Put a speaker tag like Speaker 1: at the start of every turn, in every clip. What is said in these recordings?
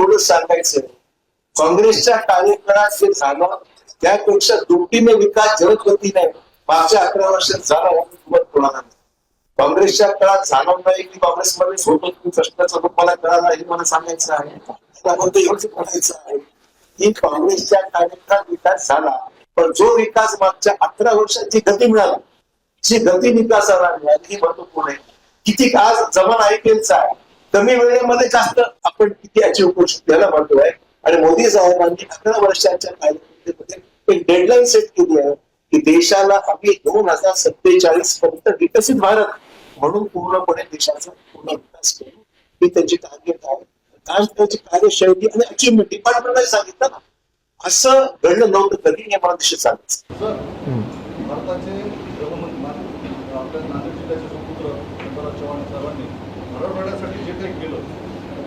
Speaker 1: एवढंच सांगायचं. काँग्रेसच्या कार्यकाळात जे झालं त्यापेक्षा दुपटीने विकास जलद नाही. मागच्या अकरा वर्षात झाला याची कोणाला नाही. काँग्रेसच्या काळात झालं नाही की काँग्रेसमध्ये होतो की प्रश्नाचं रूप कळाला हे मला सांगायचं आहे. त्यामध्ये एवढंच म्हणायचं आहे की काँग्रेसच्या कार्यकाळात विकास झाला पण जो विकास मागच्या अकरा वर्षात जी गती मिळाली जी गती विकासाला मिळाली ही महत्त्वपूर्ण आहे. किती आज जमान आयपीएलचा आहे. कमी वेळेमध्ये जास्त आपण किती अचीव करू शकतो याला म्हणतोय. आणि मोदी साहेबांनी अकरा वर्षाच्या कायद्यामध्ये एक डेडलाईन सेट केली आहे की देशाला आम्ही दोन हजार सत्तेचाळीस पर्यंत विकसित भारत म्हणून पूर्णपणे देशाचा पूर्ण विकास करू. ही त्यांची टार्गेट आहे. आज त्याची कार्यशैली आणि अचीवमेंट डिपार्टमेंटने सांगितलं ना असं घडलं नव्हतं कधी हे मला दिशेत सांगायचं.
Speaker 2: भारताचे गृहमंत्री आपल्या नांदेड जिल्ह्याचे सुपुत्र चव्हाण साहेबांनी मराठवाड्यासाठी जे काही केलं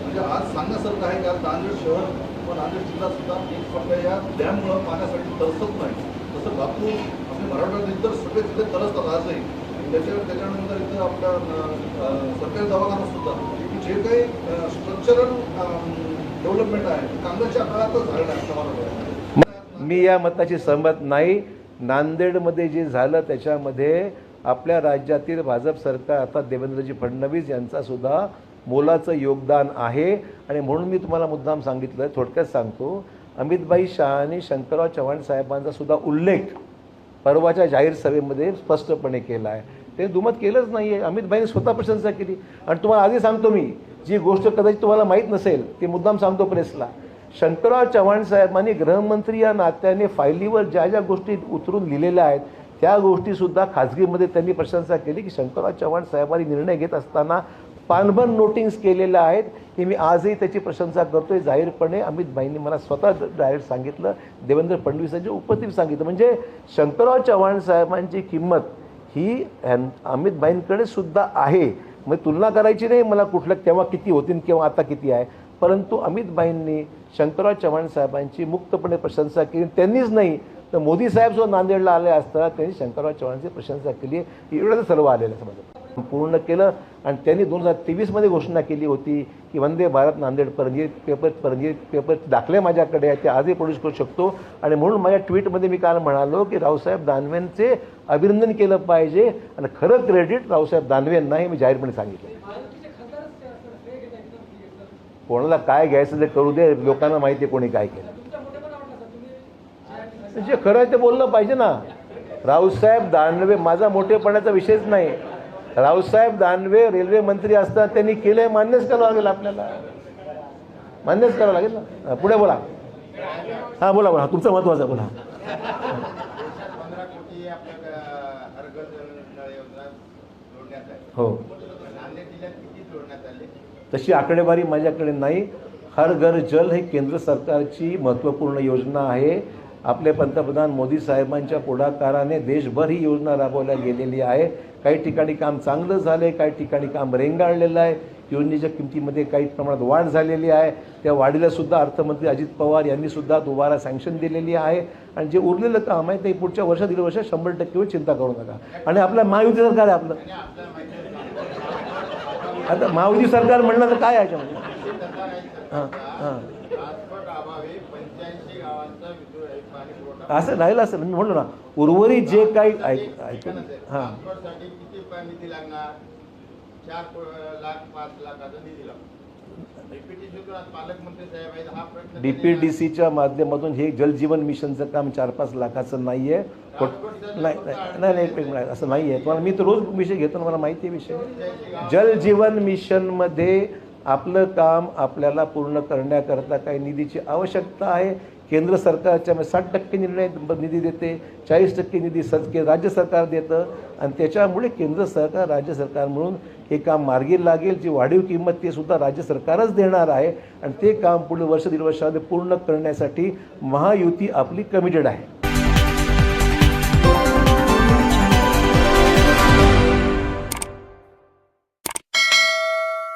Speaker 2: म्हणजे आज सांगण्यासारखं आहे का नांदेड शहर व नांदेड जिल्हा सुद्धा एक प्रकारे या डॅममुळं पाण्यासाठी तरसत नाही. तसं लातूर आपले मराठवाड्यात इतर सगळे तिथे तरसतात आजही. त्याच्या त्याच्यानंतर इथं आपल्या सरकारी दवाखाना सुद्धा. की जे काही स्ट्रक्चरल डेव्हलपमेंट आहे ते काळातच झालेलं आहे
Speaker 3: मी या मताशी सहमत नाही. नांदेडमध्ये जे झालं त्याच्यामध्ये आपल्या राज्यातील भाजप सरकार आता देवेंद्रजी फडणवीस यांचासुद्धा मोलाचं योगदान आहे. आणि म्हणून मी तुम्हाला मुद्दाम सांगितलं थोडक्यात सांगतो अमितभाई शहा आणि शंकरराव चव्हाण साहेबांचा सुद्धा उल्लेख परवाच्या जाहीर सभेमध्ये स्पष्टपणे केला आहे. ते दुमत केलंच नाही आहे अमितभाईने स्वतः प्रशंसा केली. आणि तुम्हाला आधी सांगतो मी जी गोष्ट कदाचित तुम्हाला माहीत नसेल ती मुद्दाम सांगतो प्रेसला. शंकरराव चव्हाण साहेबांनी गृहमंत्री या नात्याने फायलीवर ज्या ज्या गोष्टी उतरून लिहिलेल्या आहेत त्या गोष्टीसुद्धा खाजगीमध्ये त्यांनी प्रशंसा केली की शंकरराव चव्हाण साहेबांनी निर्णय घेत असताना पानभर नोटिंग्स केलेल्या आहेत की मी आजही त्याची प्रशंसा करतोय. जाहीरपणे अमित भाईंनी मला स्वतः डायरेक्ट सांगितलं. देवेंद्र फडणवीसांच्या उपस्थित सांगितलं. म्हणजे शंकरराव चव्हाण साहेबांची किंमत ही ह्यां- अमित भाईंकडे सुद्धा आहे. मग तुलना करायची नाही मला कुठलं. तेव्हा किती होतील किंवा आता किती आहे. परंतु अमित भाईंनी शंकरराव चव्हाण साहेबांची मुक्तपणे प्रशंसा केली. त्यांनीच नाही तर मोदी साहेब सुद्धा नांदेडला आले असता त्यांनी शंकरराव चव्हाणांची प्रशंसा केली. एवढं तर सर्व आलेलं समजा पूर्ण केलं आणि त्यांनी दोन हजार तेवीसमध्ये घोषणा केली होती की वंदे भारत नांदेडपर्यंत हे पेपरपर्यंत हे पेपर दाखले माझ्याकडे आहेत ते आजही प्रोड्यूस करू शकतो. आणि म्हणून माझ्या ट्विटमध्ये मी काल म्हणालो की रावसाहेब दानवेंचे अभिनंदन केलं पाहिजे आणि खरं क्रेडिट रावसाहेब दानवेंना हे मी जाहीरपणे सांगितलं. कोणाला काय घ्यायचं ते करू दे लोकांना माहिती आहे कोणी काय केलं. जे खरं आहे ते बोललं पाहिजे ना. रावसाहेब दानवे माझा मोठेपणाचा विषयच नाही. रावसाहेब दानवे रेल्वे मंत्री असतात त्यांनी केलंय मान्यच करावं लागेल आपल्याला. मान्यच करावं लागेल ना. पुढे बोला. हां बोला बोला. तुमचं महत्वाचं बोला. हो. तशी आकडेवारी माझ्याकडे नाही. हर घर जल हे केंद्र सरकारची महत्त्वपूर्ण योजना आहे. आपले पंतप्रधान मोदी साहेबांच्या पुढाकाराने देशभर ही योजना राबवल्या गेलेली आहे. काही ठिकाणी काम चांगलं झालं आहे काही ठिकाणी काम रेंगाळलेलं आहे. योजनेच्या किमतीमध्ये काही प्रमाणात वाढ झालेली आहे. त्या वाढीलासुद्धा अर्थमंत्री अजित पवार यांनीसुद्धा दुबारा सँक्शन दिलेली आहे. आणि जे उरलेलं काम आहे ते पुढच्या वर्षात दीड वर्ष शंभर टक्के चिंता करू नका. आणि आपलं महायुती सरकार आहे आपलं. आता महायुती सरकार म्हणलं तर काय आहे याच्यामध्ये? हां हां. असं राहिलं असेल मी म्हणलो ना उर्वरित जे काही ऐक ऐकून हां.
Speaker 4: हा
Speaker 3: डी पी डी सीच्या माध्यमातून हे जलजीवन मिशनचं काम चार पाच लाखाचं नाही आहे पण नाही नाही नाही नाही, एक मिनिट नाही, असं नाही आहे तुम्हाला मी तर रोज विषय घेतो ना मला माहिती आहे विषय. जलजीवन मिशनमध्ये आपलं काम आपल्याला पूर्ण करण्याकरता काही निधीची आवश्यकता आहे. केंद्र सरकारच्या साठ टक्के निर्णय निधी देते चाळीस टक्के निधी सर राज्य सरकार देतं आणि त्याच्यामुळे केंद्र सरकार राज्य सरकार म्हणून हे काम मार्गी लागेल. जी वाढीव किंमत ते सुद्धा राज्य सरकारच देणार आहे आणि ते काम पुढील वर्ष दीड वर्षामध्ये पूर्ण करण्यासाठी महायुती आपली कमिटेड आहे.